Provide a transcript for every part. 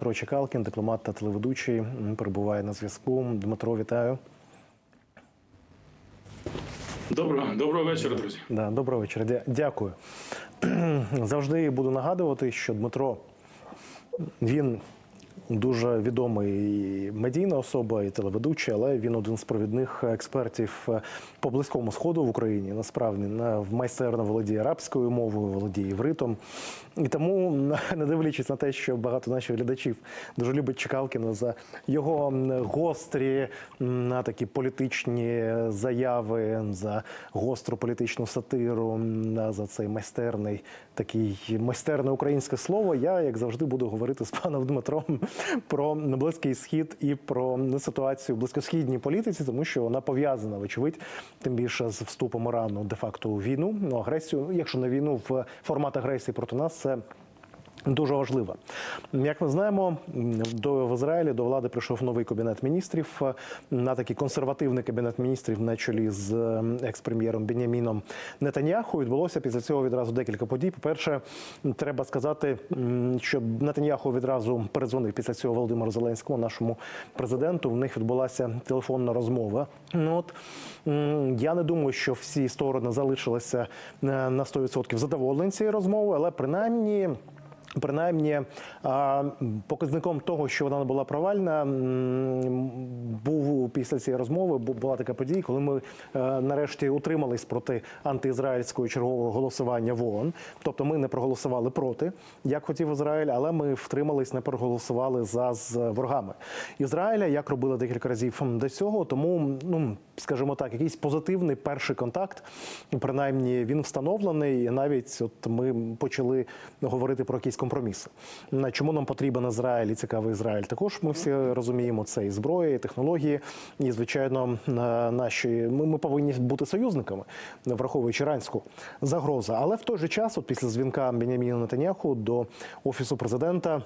Дмитро Чекалкін, дипломат та телеведучий, перебуває на зв'язку. Дмитро, вітаю. Доброго доброго вечора, друзі. Да, доброго вечора. Дякую. Завжди буду нагадувати, що Дмитро він дуже відомий медійна особа, і телеведучий, але він один з провідних експертів по близькому сходу в Україні. Насправді на- майстерно володіє арабською мовою, володіє івритом. І тому, не дивлячись на те, що багато наших глядачів дуже любить Чекалкіна за його гострі на такі політичні заяви, за гостру політичну сатиру, за цей майстерний такий майстерне українське слово. Я, як завжди, буду говорити з паном Дмитром про Близький Схід і про ситуацію в близькосхідній політиці, тому що вона пов'язана, вочевидь, тим більше з вступом Ірану де-факто у війну, ну агресію, якщо не війну, в формат агресії проти нас це. Дуже важливо. Як ми знаємо, до в Ізраїлі до влади прийшов новий кабінет міністрів на такий консервативний кабінет міністрів на чолі з ем, екс-прем'єром Беняміном Нетаньяху. Відбулося після цього відразу декілька подій. По-перше, треба сказати, що Нетаньяху відразу передзвонив після цього Володимиру Зеленському, нашому президенту. В них відбулася телефонна розмова. Ну от я не думаю, що всі сторони залишилися е, на 100% задоволені цією розмовою, але принаймні. Принаймні, показником того, що вона не була провальна, був після цієї розмови. бу- Була така подія, коли ми е, нарешті утримались проти антиізраїльського чергового голосування в ООН. Тобто ми не проголосували проти, як хотів Ізраїль, але ми втримались, не проголосували за з ворогами Ізраїля, як робили декілька разів до цього. Тому, ну скажімо так, якийсь позитивний перший контакт, принаймні він встановлений. І навіть от ми почали говорити про якісь компроміси. Чому нам потрібен Ізраїль і цікавий Ізраїль? Також ми всі розуміємо це і зброї, і технології, і звичайно, наші ми, ми повинні бути союзниками, враховуючи іранську загрозу. Але в той же час, от після дзвінка Беняміна Натаняху до офісу президента.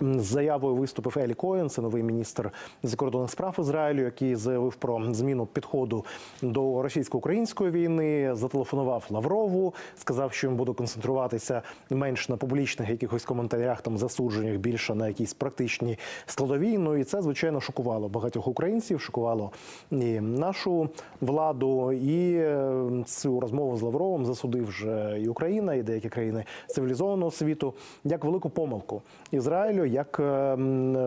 З заявою виступив Елі Коєн, це новий міністр закордонних справ Ізраїлю, який заявив про зміну підходу до російсько-української війни. Зателефонував Лаврову, сказав, що він буде концентруватися менш на публічних якихось коментарях, там засудженнях, більше на якісь практичні складові. Ну і це звичайно шокувало багатьох українців, шокувало і нашу владу. І е, цю розмову з Лавровим засудив вже і Україна, і деякі країни цивілізованого світу як велику помилку Ізраїлю, як е,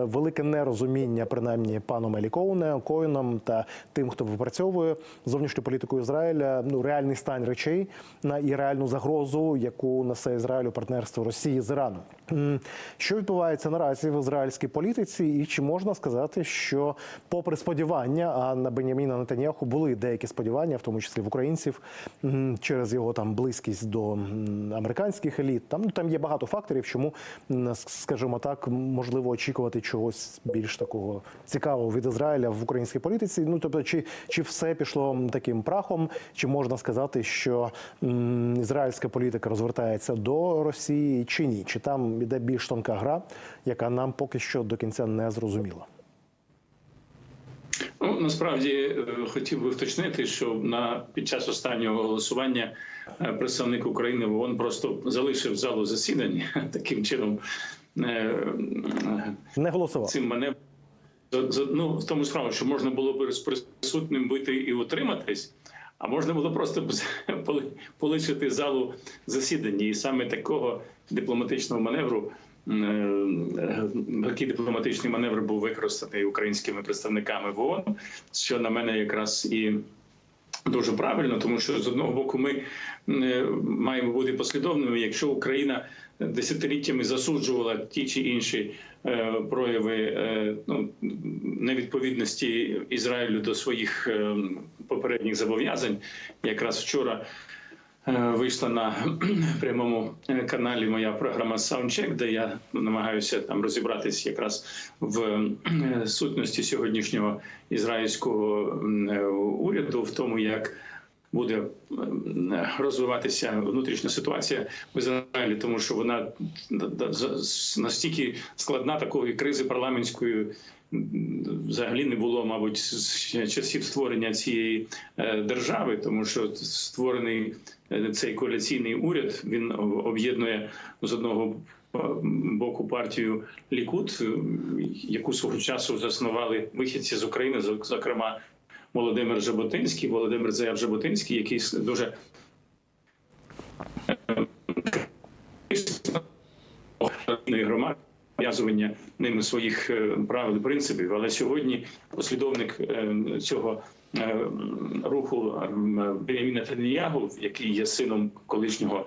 велике нерозуміння, принаймні паном Елі Коїном та тим, хто випрацьовує зовнішню політику Ізраїля, ну реальний стан речей на і реальну загрозу, яку несе Ізраїлю партнерство Росії з Іраном. Що відбувається наразі в ізраїльській політиці, і чи можна сказати, що, попри сподівання, а на Беняміна Нетаньяху були деякі сподівання, в тому числі в українців, через його там близькість до американських еліт. Там ну там є багато факторів, чому скажімо так, можливо очікувати чогось більш такого цікавого від Ізраїля в українській політиці. Ну тобто, чи, чи все пішло таким прахом, чи можна сказати, що м, ізраїльська політика розвертається до Росії, чи ні? Чи там іде більш тонка гра, яка нам поки що до кінця не зрозуміла? Ну насправді е, хотів би вточнити, що на під час останнього голосування е, представник України в ООН просто залишив залу засідань таким чином. Е, е, Не голосував. Цим за- Ну, в тому справа, що можна було б з присутним бути і утриматись, а можна було просто полишити залу засідання. І саме такого дипломатичного маневру, е, такий дипломатичний маневр був використаний українськими представниками в ООН, що на мене якраз і дуже правильно, тому що з одного боку ми маємо бути послідовними. Якщо Україна десятиліттями засуджувала ті чи інші е, прояви е, ну, невідповідності Ізраїлю до своїх е, попередніх зобов'язань, якраз вчора. Вийшла на прямому каналі моя програма Soundcheck, де я намагаюся там розібратись якраз в сутності сьогоднішнього ізраїльського уряду, в тому, як буде розвиватися внутрішня ситуація в Ізраїлі, тому що вона настільки складна такої кризи парламентської. Взагалі не було, мабуть, з часів створення цієї е, держави, тому що створений е, цей коаліційний уряд він об'єднує з одного боку партію Лікут, е, яку свого часу заснували вихідці з України, зок- зокрема Володимир Жаботинський, Володимир Заяв Жаботинський, який дуже е, громади нав'язування ними своїх е, правил і принципів. Але сьогодні послідовник е, цього руху Беняміна Тетяніягу, який є сином колишнього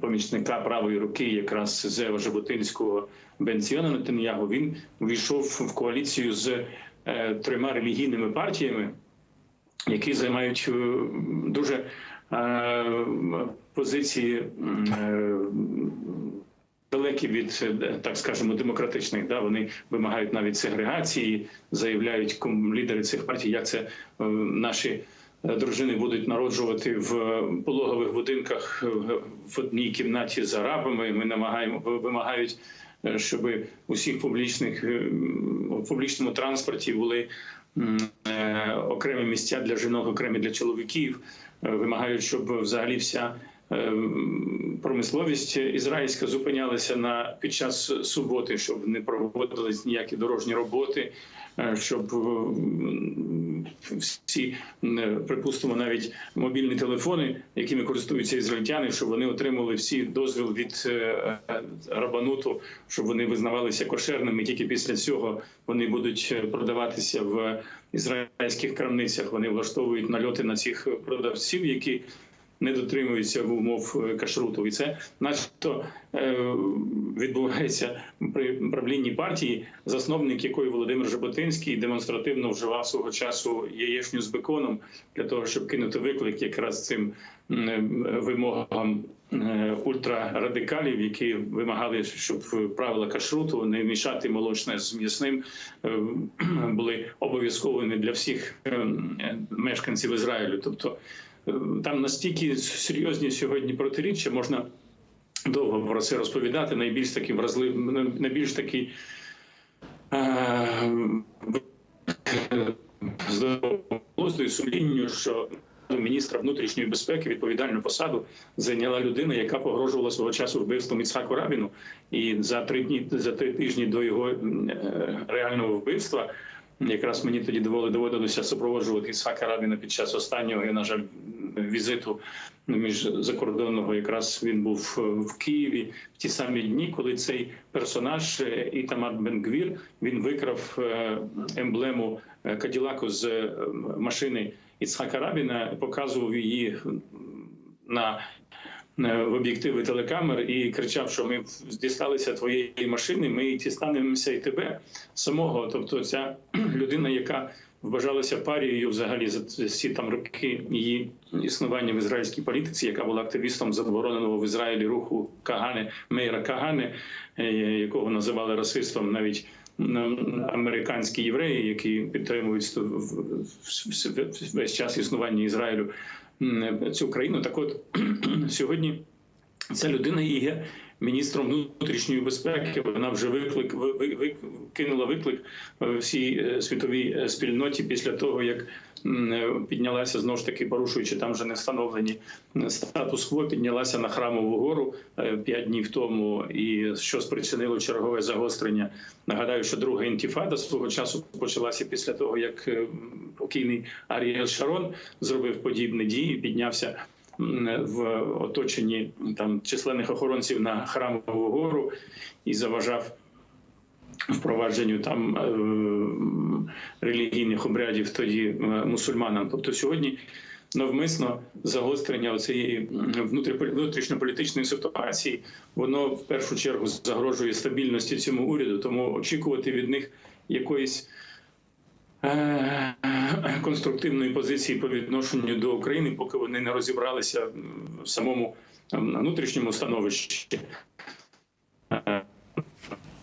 помічника правої руки, якраз Зева Жаботинського Бенціона Нетаньягу, він увійшов в коаліцію з трьома релігійними партіями, які займають е, дуже е, позиції е, далекі від е, так скажемо демократичних. Да, вони вимагають навіть сегрегації, заявляють лідери цих партій, як це е, наші. е, Дружини будуть народжувати в пологових будинках е, в одній кімнаті з арабами. Ми намагаємо вимагають, е, щоб усіх публічних е, в публічному транспорті були е, окремі місця для жінок, окремі для чоловіків. Е, Вимагають, щоб взагалі вся е, промисловість ізраїльська зупинялася на під час суботи, щоб не проводились ніякі дорожні роботи, е, щоб всі е, припустимо навіть мобільні телефони, якими користуються ізраїльтяни, щоб вони отримали всі дозвіл від е, е, рабануту, щоб вони визнавалися кошерними. Тільки після цього вони будуть е, продаватися в ізраїльських крамницях. Вони влаштовують нальоти на цих продавців, які не дотримуються умов е, кашруту, і це, начебто, е, відбувається при правлінні партії, засновник якої Володимир Жаботинський демонстративно вживав свого часу яєчню з беконом для того, щоб кинути виклик якраз цим е, вимогам ультрарадикалів, які вимагали, щоб правила кашруту не мішати молочне з м'ясним були обов'язковими для всіх е, мешканців Ізраїлю. Тобто там настільки серйозні сьогодні протиріччя, можна довго про це розповідати. Найбільш такий вразлив, найбільш такий е, здоровою сумлінню, що міністра внутрішньої безпеки відповідальну посаду зайняла людина, яка погрожувала свого часу вбивством Іцхаку Рабіну. І за три дні за три тижні до його е, реального вбивства. Якраз мені тоді доводилося супроводжувати Ісхака Рабіна під час останнього, і, на жаль, візиту між закордонного. Якраз він був е, в Києві в ті самі дні, коли цей персонаж е, Ітамар Бенгвір він викрав е, емблему Каділаку з машини Іцхака Рабіна, показував її на в об'єктиви телекамер і кричав, що ми дісталися твоєї машини, ми дістанемося і тебе самого. Тобто, ця людина, яка вважалася парією взагалі за всі там роки її існування в ізраїльській політиці, яка була активістом забороненого в Ізраїлі руху Кагане Мейра Кагане, е, якого називали расистом навіть. Американські євреї, які підтримують весь час існування Ізраїлю цю країну. Так от сьогодні ця людина є міністром внутрішньої безпеки. Вона вже виклик ви- ви- ви- кинула виклик е, всій е, світовій е, спільноті після того, як піднялася знову ж таки, порушуючи там вже не встановлені статус-кво, піднялася на храмову гору п'ять днів тому, і що спричинило чергове загострення. Нагадаю, що друга інтіфада свого часу почалася після того, як покійний Аріель Шарон зробив подібні дії, піднявся в оточенні там численних охоронців на храмову гору і заважав впровадженню там е, релігійних обрядів тоді е, мусульманам. Тобто сьогодні навмисно загострення цієї внутрішньополітичної ситуації, воно в першу чергу загрожує стабільності цьому уряду, тому очікувати від них якоїсь. Е, Конструктивної позиції по відношенню до України, поки вони не розібралися в самому ем, внутрішньому становищі. Е,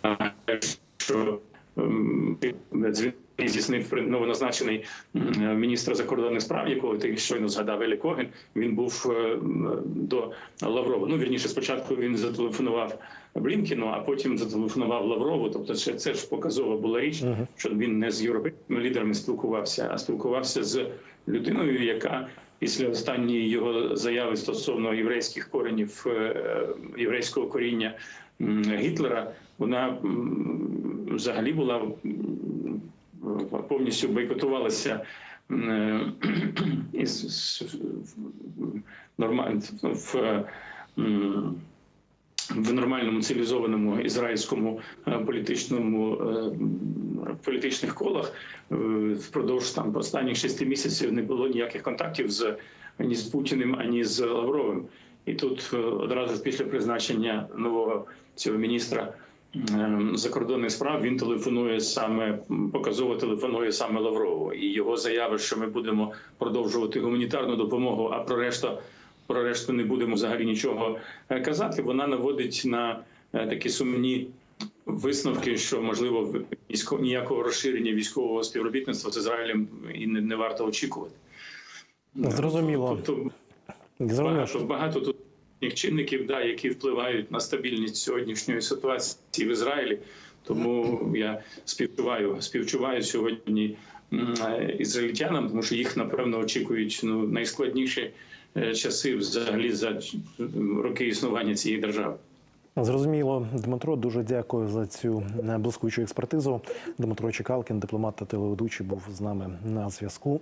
е, Що ем, здійснив новоназначений міністр закордонних справ, якого ти щойно згадав Елі Коген. Він був е, до Лаврова. Ну вірніше, спочатку він зателефонував Блінкіну, а потім зателефонував Лаврову. Тобто, це, це ж показова була річ, що він не з європейськими лідерами спілкувався, а спілкувався з людиною, яка після останньої його заяви стосовно єврейських коренів е, єврейського коріння Гітлера, вона взагалі була повністю бойкотувалася із з- нормаль- в, в нормальному цивілізованому ізраїльському е, політичному е, політичних колах е, впродовж там останніх шести місяців не було ніяких контактів з ані з Путіним, ані з Лавровим. І тут одразу після призначення нового цього міністра е, закордонних справ він телефонує саме показово телефонує саме Лаврову. І його заява, що ми будемо продовжувати гуманітарну допомогу, а про решту про решту не будемо взагалі нічого е, казати. Вона наводить на е, такі сумні висновки, що можливо ніякого розширення військового співробітництва з Ізраїлем і не, не варто очікувати. Зрозуміло. Тобто Зрозуміло. багато, багато тут чинників, да, які впливають на стабільність сьогоднішньої ситуації в Ізраїлі. Тому я співчуваю, співчуваю сьогодні е, ізраїльтянам, тому що їх напевно очікують ну найскладніші часи взагалі за роки існування цієї держави. Зрозуміло, Дмитро. Дуже дякую за цю е, блискучу експертизу. Дмитро Чекалкін, дипломат та телеведучий, був з нами на зв'язку.